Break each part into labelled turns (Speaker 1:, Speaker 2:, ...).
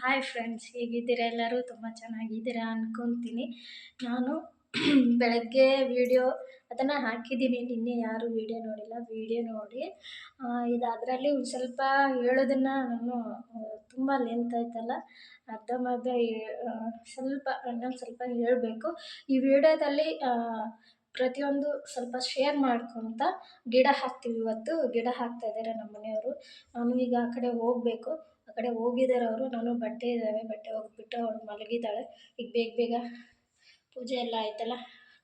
Speaker 1: Hi friends ಹೇಗಿದ್ದೀರಾ ಎಲ್ಲರೂ? ತುಂಬ ಚೆನ್ನಾಗಿದ್ದೀರಾ ಅಂದ್ಕೊತೀನಿ ನಾನು ಬೆಳಗ್ಗೆ ವೀಡಿಯೋ ಅದನ್ನು ಹಾಕಿದ್ದೀನಿ ನಿನ್ನೆ ಯಾರೂ ವಿಡಿಯೋ ನೋಡಿಲ್ಲ ವೀಡಿಯೋ ನೋಡಿ. ಇದು ಅದರಲ್ಲಿ ಸ್ವಲ್ಪ ಹೇಳೋದನ್ನು ನಾನು ತುಂಬ ಲೆಂತ್ ಆಯ್ತಲ್ಲ ಅರ್ಧಂಬರ್ಧ ಸ್ವಲ್ಪ, ಇನ್ನೊಂದು ಸ್ವಲ್ಪ ಹೇಳಬೇಕು. ಈ ವಿಡಿಯೋದಲ್ಲಿ ಪ್ರತಿಯೊಂದು ಸ್ವಲ್ಪ ಶೇರ್ ಮಾಡ್ಕೊತ ಗಿಡ ಹಾಕ್ತೀವಿ ಇವತ್ತು. ಗಿಡ ಹಾಕ್ತಾ ಇದ್ದಾರೆ ನಮ್ಮ ಮನೆಯವರು. ನಾನು ಈಗ ಆ ಕಡೆ ಹೋಗಬೇಕು. ಆ ಕಡೆ ಹೋಗಿದ್ದಾರೆ ಅವರು. ನಾನು ಬಟ್ಟೆ ಇದ್ದಾವೆ ಬಟ್ಟೆ ಹೋಗ್ಬಿಟ್ಟು ಅವಳು ಮಲಗಿದ್ದಾಳೆ. ಈಗ ಬೇಗ ಬೇಗ ಪೂಜೆ ಎಲ್ಲ ಆಯ್ತಲ್ಲ?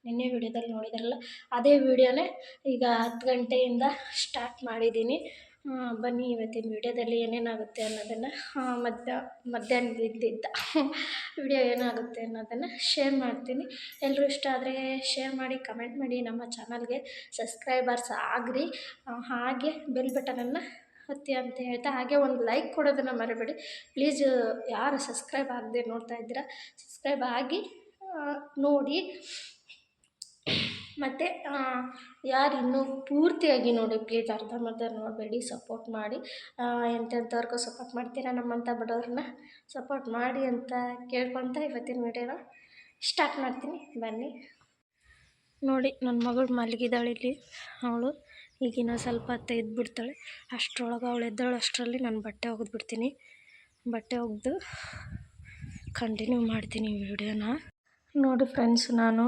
Speaker 1: ನಿನ್ನೆ ವಿಡಿಯೋದಲ್ಲಿ ನೋಡಿದಾರಲ್ಲ? ಅದೇ ವಿಡಿಯೋನೇ ಈಗ ಹತ್ತು ಗಂಟೆಯಿಂದ ಸ್ಟಾರ್ಟ್ ಮಾಡಿದ್ದೀನಿ. ಬನ್ನಿ ಇವತ್ತಿನ ವಿಡಿಯೋದಲ್ಲಿ ಏನೇನಾಗುತ್ತೆ ಅನ್ನೋದನ್ನು ಮಧ್ಯ ಮಧ್ಯಾಹ್ನದಿಂದ ವಿಡಿಯೋ ಏನಾಗುತ್ತೆ ಅನ್ನೋದನ್ನು ಶೇರ್ ಮಾಡ್ತೀನಿ. ಎಲ್ಲರೂ ಇಷ್ಟ ಆದರೆ ಶೇರ್ ಮಾಡಿ ಕಮೆಂಟ್ ಮಾಡಿ, ನಮ್ಮ ಚಾನಲ್ಗೆ ಸಬ್ಸ್ಕ್ರೈಬರ್ಸ್ ಆಗಿರಿ. ಹಾಗೆ ಬೆಲ್ ಬಟನನ್ನು ಹತ್ತಿ ಅಂತ ಹೇಳ್ತಾ, ಹಾಗೆ ಒಂದು ಲೈಕ್ ಕೊಡೋದನ್ನು ಮರಬೇಡಿ. ಪ್ಲೀಸ್ ಯಾರು ಸಬ್ಸ್ಕ್ರೈಬ್ ಆಗದೆ ನೋಡ್ತಾ ಇದ್ದೀರಾ ಸಬ್ಸ್ಕ್ರೈಬ್ ಆಗಿ ನೋಡಿ. ಮತ್ತು ಯಾರು ಇನ್ನೂ ಪೂರ್ತಿಯಾಗಿ ನೋಡಿ ಪ್ಲೀಸ್ ಅರ್ಧಂಬರ್ಧ ನೋಡಬೇಡಿ ಸಪೋರ್ಟ್ ಮಾಡಿ. ಎಂತೆಂಥವ್ರಿಗೂ ಸಪೋರ್ಟ್ ಮಾಡ್ತೀರಾ ನಮ್ಮಂಥ ಬಡವ್ರನ್ನ? ಸಪೋರ್ಟ್ ಮಾಡಿ ಅಂತ ಕೇಳ್ಕೊತ ಇವತ್ತಿನ ವಿಡಿಯೋನ ಸ್ಟಾರ್ಟ್ ಮಾಡ್ತೀನಿ. ಬನ್ನಿ. ನೋಡಿ ನನ್ನ ಮಗಳು ಮಲಗಿದಾಳೆ ಇಲ್ಲಿ. ಅವಳು ಈಗಿನ ಸ್ವಲ್ಪ ಹೊತ್ತು ಎದ್ಬಿಡ್ತಾಳೆ ಅಷ್ಟರೊಳಗೆ ಅವಳು ಎದ್ದಾಳು ಅಷ್ಟರಲ್ಲಿ ನಾನು ಬಟ್ಟೆ ಒಗೆದ್ಬಿಡ್ತೀನಿ. ಬಟ್ಟೆ ಒಗೆದು ಕಂಟಿನ್ಯೂ ಮಾಡ್ತೀನಿ ವಿಡಿಯೋನ ನೋಡಿ ಫ್ರೆಂಡ್ಸ್ ನಾನು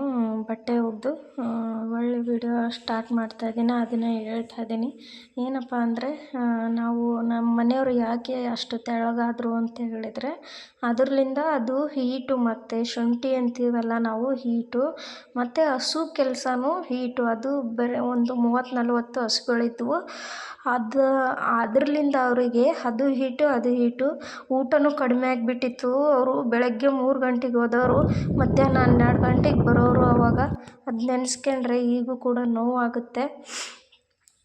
Speaker 1: ಬಟ್ಟೆ ಒಗೆದು ಒಳ್ಳೆ ವಿಡಿಯೋ ಸ್ಟಾರ್ಟ್ ಮಾಡ್ತಾಯಿದ್ದೀನಿ ಅದನ್ನು ಹೇಳ್ತಾ ಇದ್ದೀನಿ. ಏನಪ್ಪ ಅಂದರೆ ನಾವು ನಮ್ಮ ಮನೆಯವರು ಯಾಕೆ ಅಷ್ಟು ತೆಳಗಾದರು ಅಂತ ಹೇಳಿದರೆ ಅದರಿಂದ ಅದು ಹೀಟು ಮತ್ತು ಶುಂಠಿ ಅಂತೀವಲ್ಲ ನಾವು ಹೀಟು ಮತ್ತು ಹಸು ಕೆಲಸನೂ ಹೀಟು ಅದು ಬೇರೆ ಒಂದು ಮೂವತ್ತು ನಲ್ವತ್ತು ಹಸುಗಳಿದ್ವು. ಅದು ಅದರಿಂದ ಅವರಿಗೆ ಅದು ಹೀಟು ಅದು ಹೀಟು ಊಟನೂ ಕಡಿಮೆ ಆಗಿಬಿಟ್ಟಿತ್ತು. ಅವರು ಬೆಳಗ್ಗೆ ಮೂರು ಗಂಟೆಗೆ ಹೋದವರು, ಮಧ್ಯಾಹ್ನ ಹನ್ನೆರಡು ಗಂಟೆಗೆ ಬರೋರು ಅವಾಗ ಅದು ನೆನೆಸ್ಕೊಂಡ್ರೆ ಈಗೂ ಕೂಡ ನೋವಾಗುತ್ತೆ.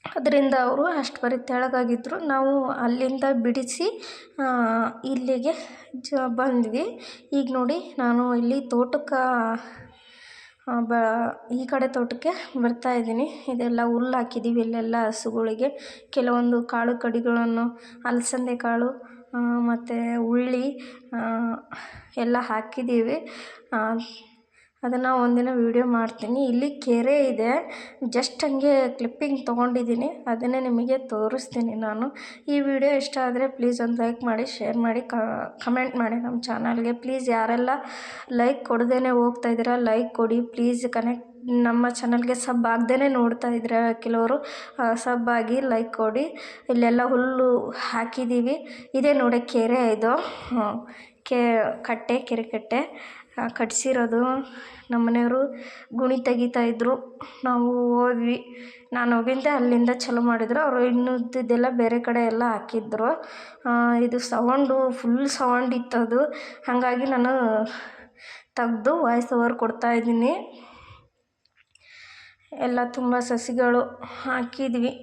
Speaker 1: ಅದರಿಂದ ಅವರು ಅಷ್ಟು ಬರೀ ತೆಳಗಾಗಿದ್ದರು ನಾವು ಅಲ್ಲಿಂದ ಬಿಡಿಸಿ ಇಲ್ಲಿಗೆ ಜ, ಬಂದ್ವಿ. ಈಗ ನೋಡಿ ನಾನು ಇಲ್ಲಿ ತೋಟಕ್ಕೆ ಬ, ಈ ಕಡೆ ತೋಟಕ್ಕೆ ಬರ್ತಾ ಇದ್ದೀನಿ. ಇದೆಲ್ಲ ಹುಲ್ಲು ಹಾಕಿದ್ದೀವಿ ಇಲ್ಲೆಲ್ಲ ಹಸುಗಳಿಗೆ. ಕೆಲವೊಂದು ಕಾಳು ಕಡಿಗಳನ್ನು, ಅಲಸಂದೆ ಕಾಳು ಮತ್ತು ಹುಳ್ಳಿ ಎಲ್ಲ ಹಾಕಿದ್ದೀವಿ ಅದನ್ನು ಒಂದಿನ ವೀಡಿಯೋ ಮಾಡ್ತೀನಿ. ಇಲ್ಲಿ ಕೆರೆ ಇದೆ. ಜಸ್ಟ್ ಹಂಗೆ ಕ್ಲಿಪ್ಪಿಂಗ್ ತೊಗೊಂಡಿದ್ದೀನಿ ಅದನ್ನೇ ನಿಮಗೆ ತೋರಿಸ್ತೀನಿ ನಾನು. ಈ ವಿಡಿಯೋ ಇಷ್ಟ ಆದರೆ ಪ್ಲೀಸ್ ಒಂದು ಲೈಕ್ ಮಾಡಿ ಶೇರ್ ಮಾಡಿ ಕಮೆಂಟ್ ಮಾಡಿ ನಮ್ಮ ಚಾನಲ್ಗೆ ಪ್ಲೀಸ್ ಯಾರೆಲ್ಲ ಲೈಕ್ ಕೊಡ್ದೇ ಹೋಗ್ತಾ ಇದ್ದೀರಾ ಲೈಕ್ ಕೊಡಿ. ಪ್ಲೀಸ್ ಕನೆಕ್ಟ್ ನಮ್ಮ ಚಾನಲ್ಗೆ ಸಬ್ ಆಗದೇ ನೋಡ್ತಾ ಇದ್ರೆ ಕೆಲವರು ಸಬ್ ಆಗಿ ಲೈಕ್ ಕೊಡಿ. ಇಲ್ಲೆಲ್ಲ ಹುಲ್ಲು ಹಾಕಿದ್ದೀವಿ ಇದೇ ನೋಡಿ ಕೆರೆ ಇದು. ಕೆ, ಕಟ್ಟೆ ಕೆರೆ ಕಟ್ಟೆ ಕಟ್ಟಿಸಿರೋದು ನಮ್ಮ ಮನೆಯವರು ಗುಣಿ ತೆಗಿತಾಯಿದ್ರು ನಾವು ಹೋದ್ವಿ. ನಾನು ಹೋಗಿದ್ದೆ, ಅಲ್ಲಿಂದ ಚಾಲೂ ಮಾಡಿದ್ರು. ಅವರು ಇನ್ನು ಉಳ್ದಿದ್ದೆಲ್ಲ ಬೇರೆ ಕಡೆ ಎಲ್ಲ ಹಾಕಿದ್ರು. ಇದು ಸೌಂಡು ಫುಲ್ ಸೌಂಡ್ ಇತ್ತು ಅದು ಹಾಗಾಗಿ ನಾನು ತೆಗ್ದು ವಾಯ್ಸ್ ಓವರ್ ಕೊಡ್ತಾ ಇದ್ದೀನಿ. ಎಲ್ಲ ತುಂಬ ಸಸಿಗಳು ಹಾಕಿದ್ವಿ.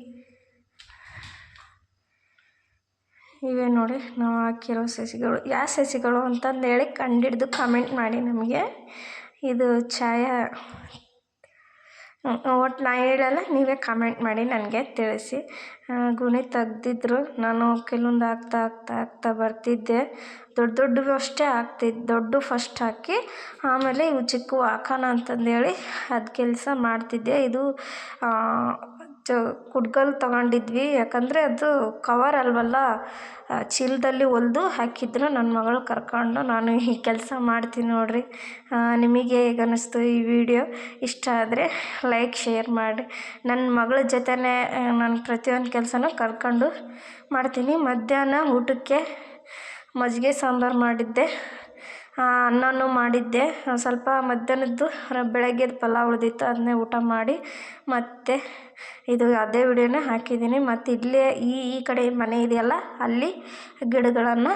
Speaker 1: ಇವೆ ನೋಡಿ, ನಾವು ಹಾಕಿರೋ ಸಸಿಗಳು ಯಾವ ಸಸಿಗಳು ಅಂತಂದೇಳಿ ಕಂಡಿಡ್ದು ಕಮೆಂಟ್ ಮಾಡಿ ನಮಗೆ. ಇದು ಛಾಯಾ ಒಟ್ಟು ನಾ ಹೇಳಲ್ಲ, ನೀವೇ ಕಮೆಂಟ್ ಮಾಡಿ ನನಗೆ ತಿಳಿಸಿ. ಗುಣಿ ತೆಗ್ದಿದ್ರು. ನಾನು ಕೆಲವೊಂದು ಹಾಕ್ತಾ ಹಾಕ್ತಾ ಹಾಕ್ತಾ ಬರ್ತಿದ್ದೆ. ದೊಡ್ಡ ದೊಡ್ಡವು ಅಷ್ಟೇ ಹಾಕ್ತಿದ್ದು ದೊಡ್ಡ ಫಸ್ಟ್ ಹಾಕಿ, ಆಮೇಲೆ ಇವು ಚಿಕ್ಕವು ಹಾಕೋಣ ಅಂತಂದೇಳಿ ಅದು ಕೆಲಸ ಮಾಡ್ತಿದ್ದೆ. ಇದು ಚ ಕುಡ್ಗೊಲ್ ತಗೊಂಡಿದ್ವಿ. ಯಾಕಂದರೆ ಅದು ಕವರ್ ಅಲ್ವಲ್ಲ ಚೀಲದಲ್ಲಿ ಹೊಲ್ದು ಹಾಕಿದ್ರು ನನ್ನ ಮಗಳು ಕರ್ಕೊಂಡು. ನಾನು ಈ ಕೆಲಸ ಮಾಡ್ತೀನಿ ನೋಡಿರಿ. ನಿಮಗೆ ಹೇಗೆ ಅನ್ನಿಸ್ತು ಈ ವಿಡಿಯೋ ಇಷ್ಟ ಆದರೆ ಲೈಕ್ ಶೇರ್ ಮಾಡಿ ನನ್ನ ಮಗಳ ಜೊತೆನೇ ನಾನು ಪ್ರತಿಯೊಂದು ಕೆಲಸನೂ ಕರ್ಕೊಂಡು ಮಾಡ್ತೀನಿ. ಮಧ್ಯಾಹ್ನ ಊಟಕ್ಕೆ ಮಜ್ಜಿಗೆ ಸಾಂಬಾರು ಮಾಡಿದ್ದೆ. ಅನ್ನನೂ ಮಾಡಿದ್ದೆ. ಸ್ವಲ್ಪ ಮಧ್ಯಾಹ್ನದ್ದು ಬೆಳಗ್ಗೆದು ಪಲಾವ್ ಉಳಿದಿತ್ತು ಅದನ್ನೇ ಊಟ ಮಾಡಿ ಮತ್ತೆ ಇದು ಅದೇ ವಿಡಿಯೋನೇ ಹಾಕಿದ್ದೀನಿ. ಮತ್ತು ಇಲ್ಲೇ ಈ ಈ ಕಡೆ ಮನೆ ಇದೆಯಲ್ಲ, ಅಲ್ಲಿ ಗಿಡಗಳನ್ನು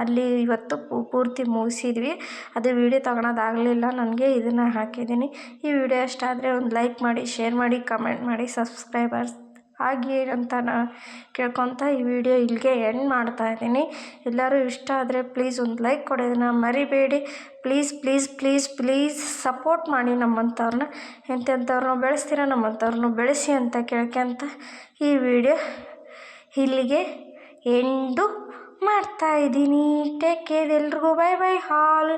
Speaker 1: ಅಲ್ಲಿ ಇವತ್ತು ಪೂರ್ತಿ ಮುಗಿಸಿದ್ವಿ. ಅದು ವೀಡಿಯೋ ತಗೊಳೋದಾಗಲಿಲ್ಲ ನನಗೆ ಇದನ್ನು ಹಾಕಿದ್ದೀನಿ. ಈ ವಿಡಿಯೋ ಇಷ್ಟ ಆದರೆ ಒಂದು ಲೈಕ್ ಮಾಡಿ, ಶೇರ್ ಮಾಡಿ, ಕಮೆಂಟ್ ಮಾಡಿ, ಸಬ್ಸ್ಕ್ರೈಬರ್ಸ್. ಆಗಿ ಅಂತ ನಾನು ಕೇಳ್ಕೊತ ಈ ವಿಡಿಯೋ ಇಲ್ಲಿಗೆ ಎಂಡ್ ಮಾಡ್ತಾ ಇದ್ದೀನಿ. ಎಲ್ಲರೂ ಇಷ್ಟ ಆದರೆ ಪ್ಲೀಸ್ ಒಂದು ಲೈಕ್ ಕೊಡೋದನ್ನು ಮರಿಬೇಡಿ. Please please please please support ಮಾಡಿ ನಮ್ಮಂಥವ್ರನ್ನ. ಎಂತೆಂಥವ್ರನ್ನ ಬೆಳೆಸ್ತೀರ, ನಮ್ಮಂಥವ್ರನ್ನ ಬೆಳೆಸಿ ಅಂತ ಕೇಳ್ಕೊಂತ ಈ ವಿಡಿಯೋ ಇಲ್ಲಿಗೆ ಎಂಡು ಮಾಡ್ತಾ ಇದ್ದೀನಿ. ಟೇಕ್ ಕೇರ್ ಎಲ್ರಿಗೂ. ಬೈ ಬೈ ಹಾಲ್